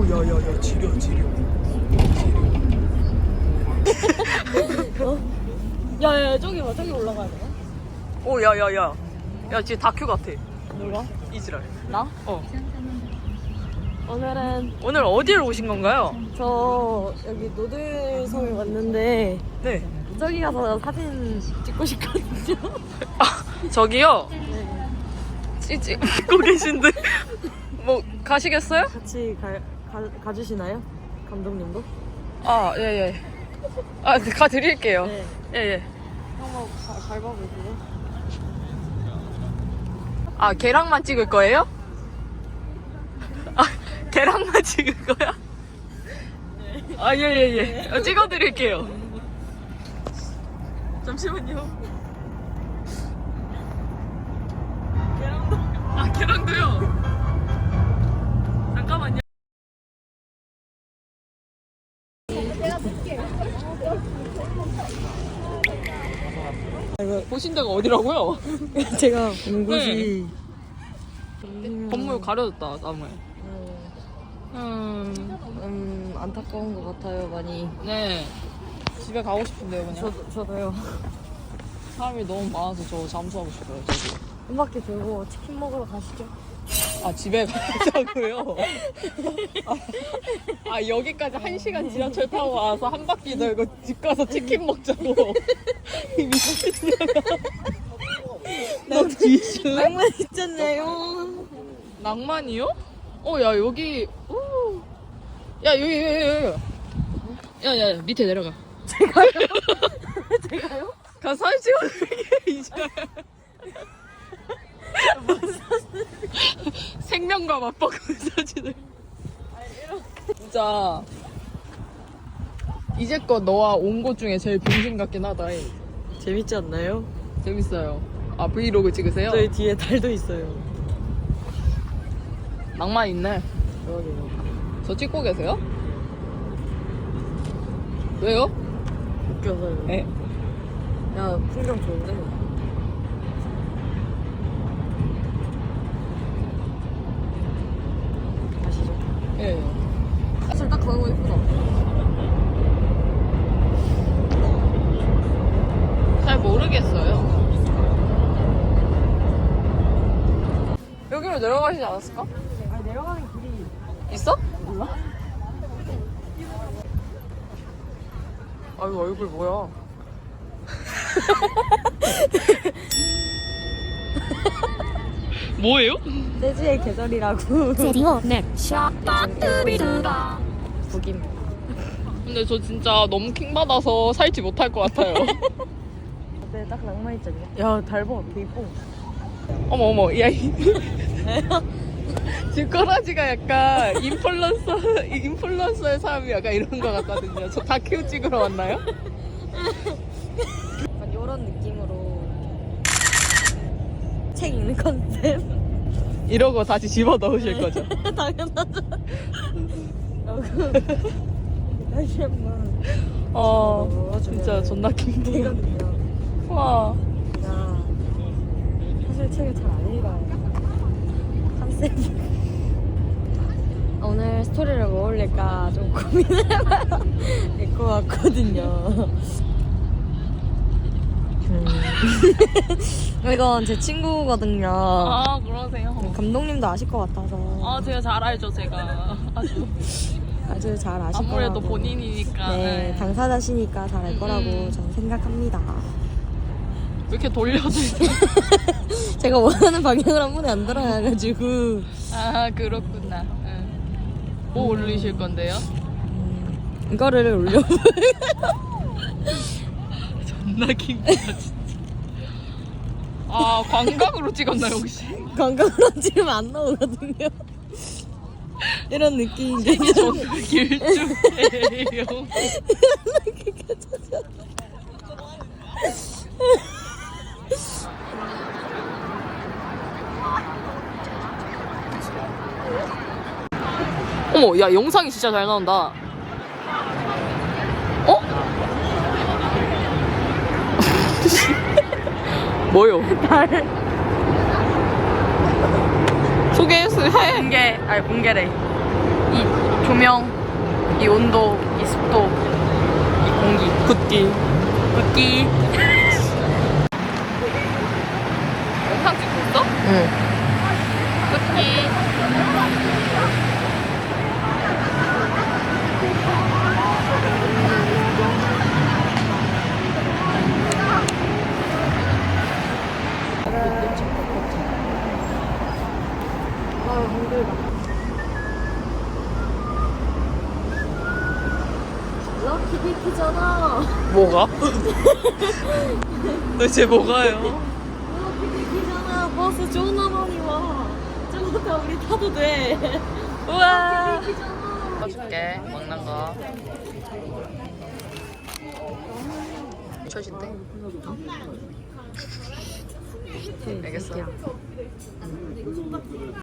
어? 야, 야, 야, 지려, 지려. 야야 저기 봐 저기 올라가야 되나? 오, 야, 야, 야. 야, 진짜 다큐 같아. 누가? 이지랄. 나? 어. 오늘은 오늘 어디를 오신 건가요? 저 여기 노들섬에 왔는데 네. 저기 가서 사진 찍고 싶거든요 아, 저기요. 네. 찌찌. 고 계신데. 뭐, 가시겠어요? 같이 갈 가, 가주시나요? 감독님도? 아, 예, 예. 아, 가드릴게요. 네. 예, 예. 한번 가- 밟아보세요. 아, 계량만 찍을 거예요? 아, 계량만 찍을 거야? 아, 예, 예, 예. 어, 찍어드릴게요. 잠시만요. 계량도. 아? 잠깐만요. 보신 데가 어디라고요? 제가 온 곳이 건물 가려졌다, 나무에. 음, 음, 음, 안타까운 것 같아요 많이. 네. 집에 가고 싶은데요, 그냥. 저, 저도요. 사람이 너무 많아서 저 잠수하고 싶어요, 저기. 한 바퀴 돌고 치킨 먹으러 가시죠. 아, 집에 가자고요? 아, 아, 여기까지 한 시간 지하철 타고 와서 한 바퀴 돌고 집 가서 치킨 먹자고. 이 미친년아. 너 뒤져. 낭만 있잖아요. 낭만이요? 어, 야, 여기, 오. 야, 여기, 여기, 여기. 여기. 야, 야, 야, 밑에 내려가. 제가요? 가 사진 찍어줄게, 이제. 생명과 맞바꾸는 사진을. 진짜. 이제껏 너와 온 곳 중에 제일 병신 같긴 하다. 이. 재밌지 않나요? 재밌어요. 아, 브이로그 찍으세요? 저희 뒤에 달도 있어요. 낭만 있네. 그러게요. 저 찍고 계세요? 왜요? 웃겨서요. 네. 야, 풍경 좋은데? 가시죠. 예. 사실 딱 그거 예쁘다. 잘 모르겠어요. 여기로 내려가시지 않았을까? 아니, 내려가는 길이 있어? 몰라? 아유 얼굴 뭐야? 뭐예요? 세지의 계절이라고. 드디어 넥샷 북임. 근데 저 진짜 너무 킹 받아서 살지 못할 것 같아요. 어때? 딱 낭만 있지 않냐? 야, 달 봐. 되게 이뻐. 어머 어머 야 이. 지금 꼬라지가 약간 인플루언서 인플루언서의 사람이 약간 이런 것 같거든요. 저 다큐 찍으러 왔나요? 약간 이런 느낌으로 책 읽는 컨셉. 이러고 다시 집어 넣으실 거죠? 당연하죠. 다시 한번 어 진짜 존나 킹받아. 되거든요. 와. 야, 사실 책을 잘 안 읽어요. 컨셉이. 오늘 스토리를 뭐 올릴까 좀 고민을 해봐야 될것 같거든요. 음. 이건 제 친구거든요. 아 그러세요? 감독님도 아실 것 같아서 아 제가 잘 알죠 제가 아주 아주 잘 아실 아무래도 거라고. 본인이니까 네, 네. 당사자시니까 잘 알 거라고 음. 저는 생각합니다. 왜 이렇게 돌려주세요? 제가 원하는 방향을 한 번에 안 들어가가지고 아 그렇구나 응. 뭐 올리실 건데요? 이거를 올려. 존나 킹받아 진짜 아 광각으로 찍었나요 혹시? 관광으로 찍으면 안 나오거든요. 이런 느낌인데. 존나 길쭉해요 어머 야 영상이 진짜 잘 나온다 어? 뭐요? 소개해주세요 공개, 아니 공개래. 이 조명, 이 온도, 이 습도, 이 공기. 굿디 웃기. 영상 찍고 있어? 응. 웃기. 럭키 비키잖아. 뭐가? 도대체 뭐가요? 럭키 비키잖아. 버스 존나 많이 와. 다 우리 타도 돼. 우와. 줄게 먹는 거. 쳐진대. 알겠어.